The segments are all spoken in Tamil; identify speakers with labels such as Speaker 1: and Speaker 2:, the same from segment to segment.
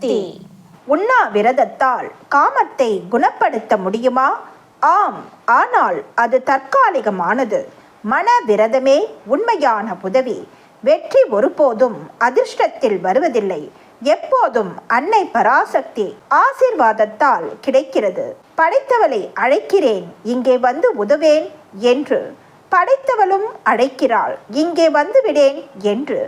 Speaker 1: சக்தி.
Speaker 2: உண்ணாவிரதத்தால் காமத்தை குணப்படுத்த முடியுமா? ஆம் ஆனால் அது தற்காலிகமானது. மன விரதமே உண்மையான உதவி. வெற்றி ஒருபோதும் அதிர்ஷ்டத்தில் வருவதில்லை. எப்போதும் அன்னை பராசக்தி ஆசீர்வாதத்தால் கிடைக்கிறது. படைத்தவளை அழைக்கிறேன் இங்கே வந்து உதவேன் என்று. படைத்தவளும் அழைக்கிறாள் இங்கே வந்துவிடேன் என்று.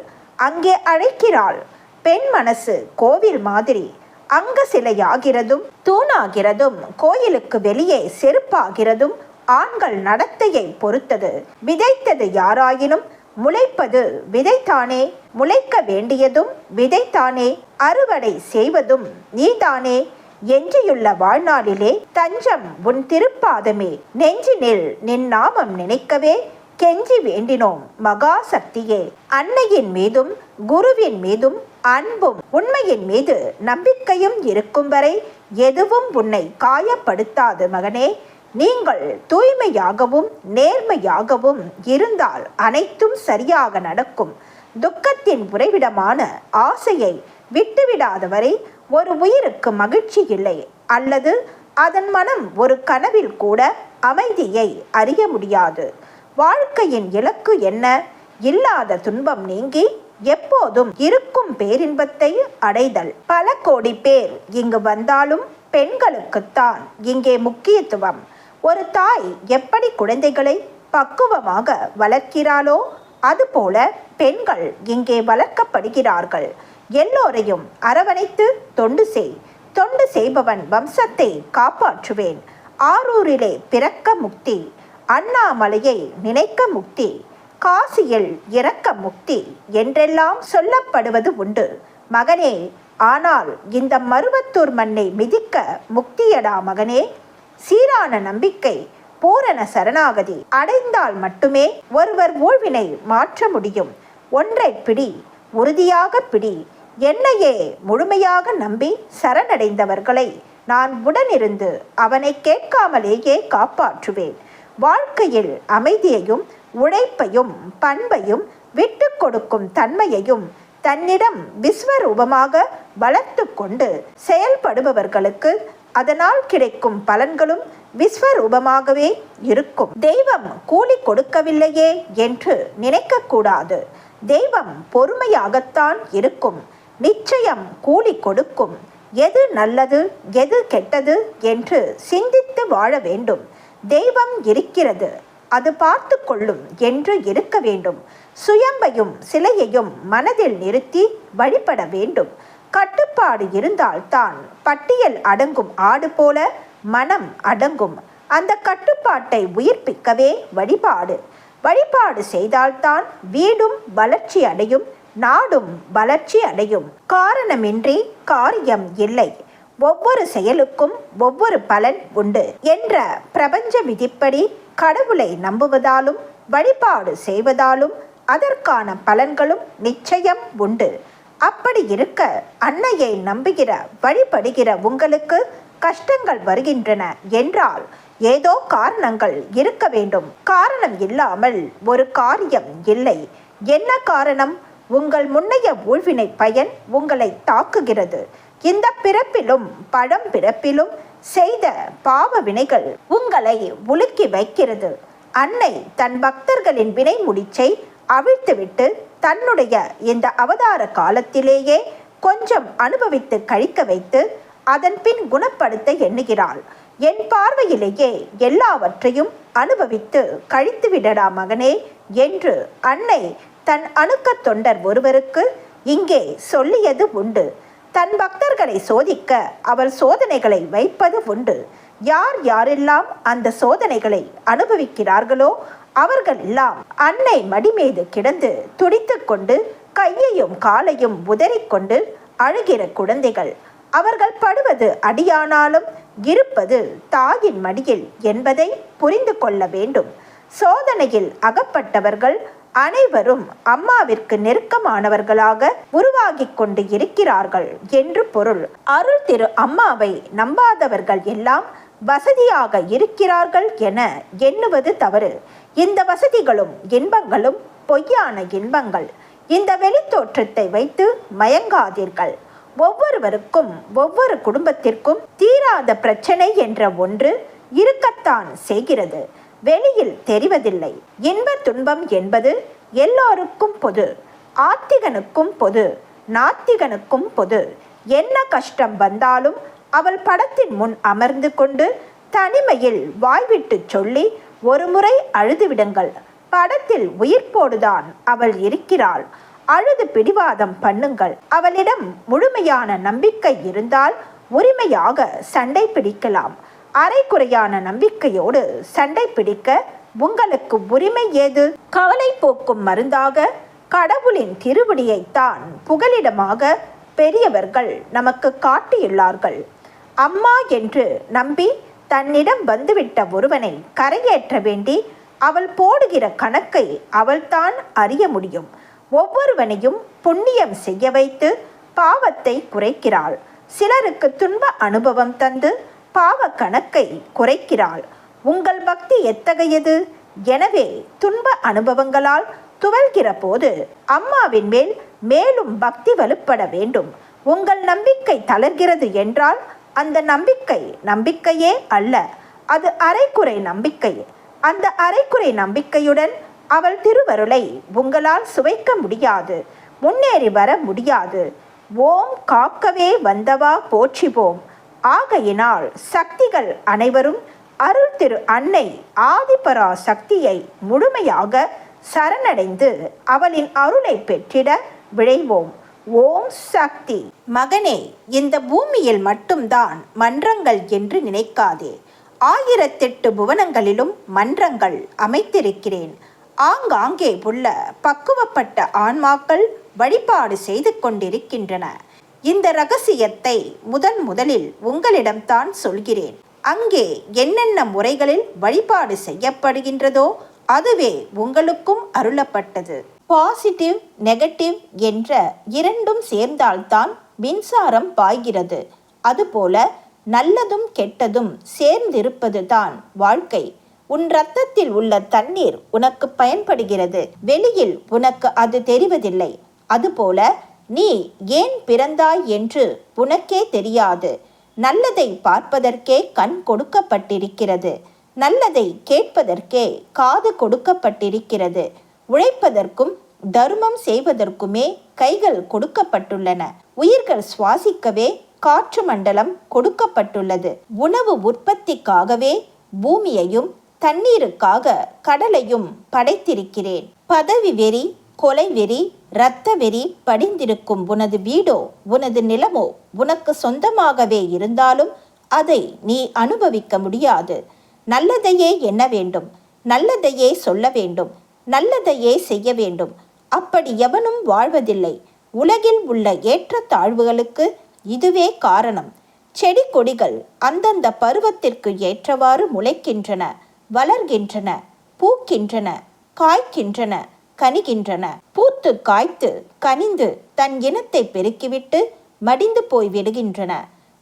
Speaker 2: அங்கே அழைக்கிறாள் பெண் மனசு கோவில் மாதிரி அங்க சிலையாகிறதும் தூணாகிறதும் கோயிலுக்கு வெளியே செருப்பாகிறதும் ஆண்கள் நடத்தையை பொறுத்தது. விதைத்தது யாராயினும் முளைப்பது விதைத்தானே முளைக்க வேண்டியதும் விதைத்தானே அறுவடை செய்வதும் நீதானே எஞ்சியுள்ள வாழ்நாளிலே தஞ்சம் உன் திருப்பாதமே நெஞ்சினில் நின் நாமம் நினைக்கவே கெஞ்சி வேண்டினோம் மகா சக்தியே அன்னையின் மீதும் குருவின் மீதும் அன்பும் உண்மையின் மீது நம்பிக்கையும் இருக்கும் வரை எதுவும் உன்னை காயப்படுத்தாது மகனே. நீங்கள் தூய்மையாகவும் நேர்மையாகவும் இருந்தால் அனைத்தும் சரியாக நடக்கும். துக்கத்தின் உறைவிடமான ஆசையை விட்டுவிடாதவரை ஒரு உயிருக்கு மகிழ்ச்சி இல்லை அல்லது அதன் மனம் ஒரு கனவில் கூட அமைதியை அறிய முடியாது. வாழ்க்கையின் இலக்கு என்ன? இல்லாத துன்பம் நீங்கி எப்போதும் இருக்கும் பேரின்பத்தை அடைதல் பல கோடி பேர் இங்கு வந்தாலும் பெண்களுக்குத்தான் இங்கே முக்கியத்துவம். ஒரு தாய் எப்படி குழந்தைகளை பக்குவமாக வளர்க்கிறாளோ அதுபோல பெண்கள் இங்கே வளர்க்கப்படுகிறார்கள். எல்லோரையும் அரவணைத்து தொண்டு செய். தொண்டு செய்பவன் வம்சத்தை காப்பாற்றுவேன். ஆரூரிலே பிறக்க முக்தி. அண்ணாமலையை நினைக்க முக்தி. காசியில் இறக்க முக்தி என்றெல்லாம் சொல்லப்படுவது உண்டு. மகனே ஆனால் இந்த மருவத்தூர் மண்ணை மிதிக்க முக்தியடா மகனே? சீரான நம்பிக்கை பூரண சரணாகதி அடைந்தால் மட்டுமே ஒருவர் ஊழ்வினை மாற்ற முடியும். ஒன்றை பிடி உறுதியாக பிடி என்னையே முழுமையாக நம்பி சரணடைந்தவர்களை நான் உடனிருந்து அவனை கேட்காமலேயே காப்பாற்றுவேன். வாழ்க்கையில் அமைதியையும் உழைப்பையும் பண்பையும் விட்டு கொடுக்கும் தன்மையையும் தன்னிடம் விஸ்வரூபமாக வளர்த்து கொண்டு செயல்படுபவர்களுக்கு அதனால் கிடைக்கும் பலன்களும் விஸ்வரூபமாகவே இருக்கும். தெய்வம் கூலி கொடுக்கவில்லையே என்று நினைக்கக்கூடாது. தெய்வம் பொறுமையாகத்தான் இருக்கும். நிச்சயம் கூலி கொடுக்கும். எது நல்லது எது கெட்டது என்று சிந்தித்து வாழ வேண்டும். தெய்வம் இருக்கிறது. அது பார்த்து கொள்ளும் என்று இருக்க வேண்டும். சுயம்பையும் சிலையையும் மனதில் நிறுத்தி வழிபட வேண்டும். கட்டுப்பாடு இருந்தால்தான் பட்டியல் அடங்கும் ஆடு போல மனம் அடங்கும். அந்த கட்டுப்பாட்டை உயிர்ப்பிக்கவே வழிபாடு. வழிபாடு செய்தால்தான் வீடும் வளர்ச்சி அடையும் நாடும் வளர்ச்சி அடையும். காரணமின்றி காரியம் இல்லை. ஒவ்வொரு செயலுக்கும் ஒவ்வொரு பலன் உண்டு என்ற பிரபஞ்ச விதிப்படி கடவுளை நம்புவதாலும் வழிபாடு செய்வதாலும் அதற்கான பலன்களும் நிச்சயம் உண்டு. அப்படி இருக்க அன்னையை நம்புகிற வழிபடுகிற உங்களுக்கு கஷ்டங்கள் வருகின்றன என்றால் ஏதோ காரணங்கள் இருக்க வேண்டும். காரணம் இல்லாமல் ஒரு காரியம் இல்லை. என்ன காரணம்? உங்கள் முன்னைய ஊழ்வினை பயன் உங்களை தாக்குகிறது. இந்த பிறப்பிலும் பழம் பிறப்பிலும் செய்த பாவ வினைகள் உங்களை உலுக்கி வைக்கிறது. அன்னை தன் பக்தர்களின் வினை முடிச்சை அவிழ்த்துவிட்டு தன்னுடைய இந்த அவதார காலத்திலேயே கொஞ்சம் அனுபவித்து கழிக்க வைத்து அதன் பின் குணப்படுத்த எண்ணுகிறாள். என் பார்வையிலேயே எல்லாவற்றையும் அனுபவித்து கழித்து விடடா மகனே என்று அன்னை தன் அணுக்கத் தொண்டர் ஒருவருக்கு இங்கே சொல்லியது உண்டு. தன் பக்தர்களை சோதிக்க அவர் சோதனைகளை வைப்பது உண்டு. யார் யாரெல்லாம் அந்த சோதனைகளை அனுபவிக்கிறார்களோ அவர்கள் எல்லாம் அன்னை மடிமீது கிடந்து துடித்து கொண்டு கையையும் காலையும் உதறிக்கொண்டு அழுகிற குழந்தைகள். அவர்கள் படுவது அடியானாலும் இருப்பது தாயின் மடியில் என்பதை புரிந்து கொள்ள வேண்டும். சோதனையில் அகப்பட்டவர்கள் அனைவரும் அம்மாவிற்கு நெருக்கமானவர்களாக உருவாகி கொண்டு இருக்கிறார்கள் என்று பொருள். அருள் திரு அம்மாவை நம்பாதவர்கள் எல்லாம் வசதியாக இருக்கிறார்கள் என எண்ணுவது தவறு. இந்த வசதிகளும் இன்பங்களும் பொய்யான இன்பங்கள். இந்த வெளித்தோற்றத்தை வைத்து மயங்காதீர்கள். ஒவ்வொருவருக்கும் ஒவ்வொரு குடும்பத்திற்கும் தீராத பிரச்சனை என்ற ஒன்று இருக்கத்தான் செய்கிறது. வெளியில் தெரிவதில்லை. இன்ப துன்பம் என்பது எல்லோருக்கும் பொது. ஆத்திகனுக்கும் பொது. நாத்திகனுக்கும் பொது. என்ன கஷ்டம் வந்தாலும் அவள் படத்தின் முன் அமர்ந்து கொண்டு தனிமையில் வாய்விட்டு சொல்லி ஒருமுறை அழுதுவிடுங்கள். படத்தில் உயிர்ப்போடுதான் அவள் இருக்கிறாள். அழுது பிடிவாதம் பண்ணுங்கள். அவளிடம் முழுமையான நம்பிக்கை இருந்தால் உரிமையாக சண்டை பிடிக்கலாம். அரைக்குறையான நம்பிக்கையோடு சண்டை பிடிக்க உங்களுக்கு உரிமை ஏது? கவலை போக்கும் மருந்தாக கடவுளின் திருவடியைத்தான் புகலிடமாக பெரியவர்கள் நமக்கு காட்டியுள்ளார்கள். அம்மா என்று நம்பி தன்னிடம் வந்துவிட்ட ஒருவனை கரையேற்ற வேண்டி அவள் போடுகிற கணக்கை அவள்தான் அறிய முடியும். ஒவ்வொருவனையும் புண்ணியம் செய்ய வைத்து பாவத்தை குறைக்கிறாள். சிலருக்கு துன்ப அனுபவம் தந்து பாவ கணக்கை குறைக்கிறாள். உங்கள் பக்தி எத்தகையது? எனவே துன்ப அனுபவங்களால் துவல்கிற போது அம்மாவின் மேல் மேலும் பக்தி வலுப்பட வேண்டும். உங்கள் நம்பிக்கை தளர்கிறது என்றால் அந்த நம்பிக்கை நம்பிக்கையே அல்ல. அது அரைக்குறை நம்பிக்கை. அந்த அரைக்குறை நம்பிக்கையுடன் அவள் திருவருளை உங்களால் சுவைக்க முடியாது. முன்னேறி வர முடியாது. ஓம் காக்கவே வந்தவா போற்றிவோம். ஆகையினால் சக்திகள் அனைவரும் அருள் திரு அன்னை ஆதிபரா சக்தியை முழுமையாக சரணடைந்து அவளின் அருளை பெற்றிட விழைவோம். ஓம் சக்தி. மகனே இந்த பூமியில் மட்டும்தான் மன்றங்கள் என்று நினைக்காதே. ஆயிரத்தெட்டு புவனங்களிலும் மன்றங்கள் அமைத்திருக்கிறேன் ஆங்காங்கே உள்ள பக்குவப்பட்ட ஆன்மாக்கள் வழிபாடு செய்து கொண்டிருக்கின்றன. இந்த ரகசியத்தை முதன் முதலில் உங்களிடம்தான் சொல்கிறேன். அங்கே என்னென்ன முறைகளில் வழிபாடு செய்யப்படுகின்றதோ அதுவே உங்களுக்கும் அருளப்பட்டது. பாசிட்டிவ் நெகட்டிவ் என்ற இரண்டும் சேர்ந்தால்தான் மின்சாரம் பாய்கிறது. அதுபோல நல்லதும் கெட்டதும் சேர்ந்திருப்பதுதான் வாழ்க்கை. உன் ரத்தத்தில் உள்ள தண்ணீர் உனக்கு பயன்படுகிறது. வெளியில் உனக்கு அது தெரிவதில்லை. அதுபோல நீ ஏன் பிறந்தாய் என்று உனக்கே தெரியாது. நல்லதை பார்ப்பதற்கே கண் கொடுக்கப்பட்டிருக்கிறது. நல்லதை கேட்பதற்கே காது கொடுக்கப்பட்டிருக்கிறது. உழைப்பதற்கும் தர்மம் செய்வதற்குமே கைகள் கொடுக்கப்பட்டுள்ளன. உயிர்கள் சுவாசிக்கவே காற்று மண்டலம் கொடுக்கப்பட்டுள்ளது. உணவு உற்பத்திக்காகவே பூமியையும் தண்ணீருக்காக கடலையும் படைத்திருக்கிறேன். பதவி வெறி கொலை வெறி இரத்த வெறி படிந்திருக்கும் உனது வீடோ உனது நிலமோ உனக்கு சொந்தமாகவே இருந்தாலும் அதை நீ அனுபவிக்க முடியாது. நல்லதையே எண்ண வேண்டும் நல்லதையே சொல்ல வேண்டும் நல்லதையே செய்ய வேண்டும். அப்படி எவனும் வாழ்வதில்லை. உலகில் உள்ள ஏற்ற தாழ்வுகளுக்கு இதுவே காரணம். செடி கொடிகள் அந்தந்த பருவத்திற்கு ஏற்றவாறு முளைக்கின்றன வளர்கின்றன பூக்கின்றன காய்க்கின்றன. கனிகின்றன. பூத்து காய்த்து கனிந்து தன் இனத்தை பெருக்கிவிட்டு மடிந்து போய் விடுகின்றன.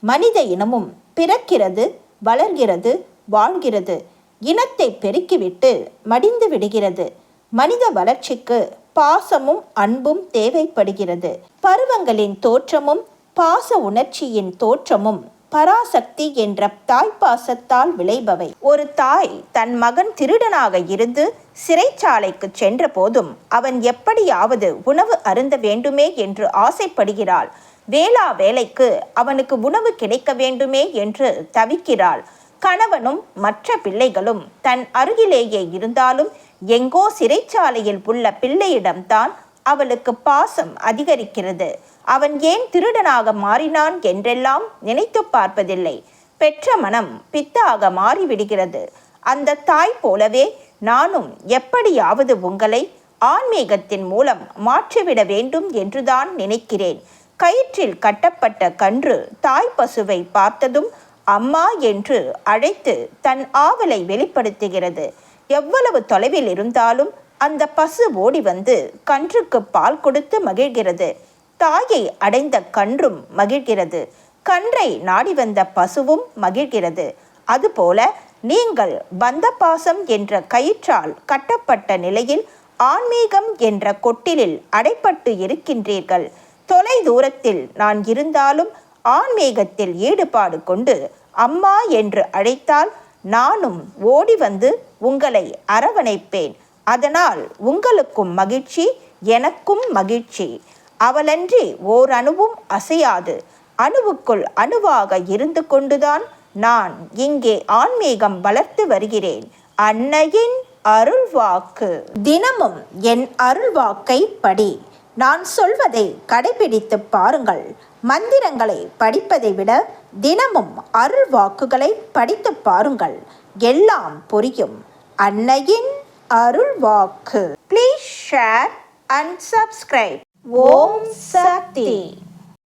Speaker 2: மனித இனமும் பிறக்கிறது வளர்கிறது வாழ்கிறது. இனத்தை பெருக்கிவிட்டு மடிந்து விடுகிறது. மனித வளர்ச்சிக்கு பாசமும் அன்பும் தேவைப்படுகிறது. பருவங்களின் தோற்றமும் பாச உணர்ச்சியின் தோற்றமும் பராசக்தி என்ற தாய்ப்பாசத்தால் விளைபவை. ஒரு தாய் தன் மகன் திருடனாக இருந்து சிறைச்சாலைக்கு சென்ற போதும் அவன் எப்படியாவது உணவு அருந்த வேண்டுமே என்று ஆசைப்படுகிறாள். வேளா வேலைக்கு அவனுக்கு உணவு கிடைக்க வேண்டுமே என்று தவிக்கிறாள். கணவனும் மற்ற பிள்ளைகளும் தன் அருகிலேயே இருந்தாலும் எங்கோ சிறைச்சாலையில் உள்ள பிள்ளையிடம்தான் அவளுக்கு பாசம் அதிகரிக்கிறது. அவன் ஏன் திருடனாக மாறினான் என்றெல்லாம் நினைத்து பார்ப்பதில்லை. பெற்ற மனம் பித்தாக மாறிவிடுகிறது. அந்த தாய் போலவே நானும் எப்படியாவது உங்களை ஆன்மீகத்தின் மூலம் மாற்றிவிட வேண்டும் என்றுதான் நினைக்கிறேன். கயிற்றில் கட்டப்பட்ட கன்று தாய் பசுவை பார்த்ததும் அம்மா என்று அழைத்து தன் ஆவலை வெளிப்படுத்துகிறது. எவ்வளவு தொலைவில் இருந்தாலும் அந்த பசு ஓடி வந்து கன்றுக்கு பால் கொடுத்து மகிழ்கிறது. தாயை அடைந்த கன்றும் மகிழ்கிறது. கன்றை நாடி வந்த பசுவும் மகிழ்கிறது. அதுபோல நீங்கள் பந்த பாசம் என்ற கயிற்றால் கட்டப்பட்ட நிலையில் ஆன்மீகம் என்ற கொட்டிலில் அடைப்பட்டு இருக்கின்றீர்கள். தொலை தூரத்தில் நான் இருந்தாலும் ஆன்மீகத்தில் ஈடுபாடு கொண்டு அம்மா என்று அழைத்தால் நானும் ஓடி வந்து உங்களை அரவணைப்பேன். அதனால் உங்களுக்கும் மகிழ்ச்சி எனக்கும் மகிழ்ச்சி. அவலன்றி ஓர் அணுவும் அசையாது. அணுவுக்குள் அணுவாக இருந்து கொண்டுதான் நான் இங்கே ஆன்மீகம் வளர்த்து வருகிறேன். அன்னையின் அருள்வாக்கு. தினமும் என் அருள்வாக்கை படி. நான் சொல்வதை கடைபிடித்து பாருங்கள். மந்திரங்களை படிப்பதை விட தினமும் அருள் வாக்குகளை படித்து பாருங்கள். எல்லாம் புரியும். அன்னையின் அருள் வாக்கு ப்ளீஸ் ஷேர் அண்ட் சப்ஸ்கிரைப் ஓம் சக்தி.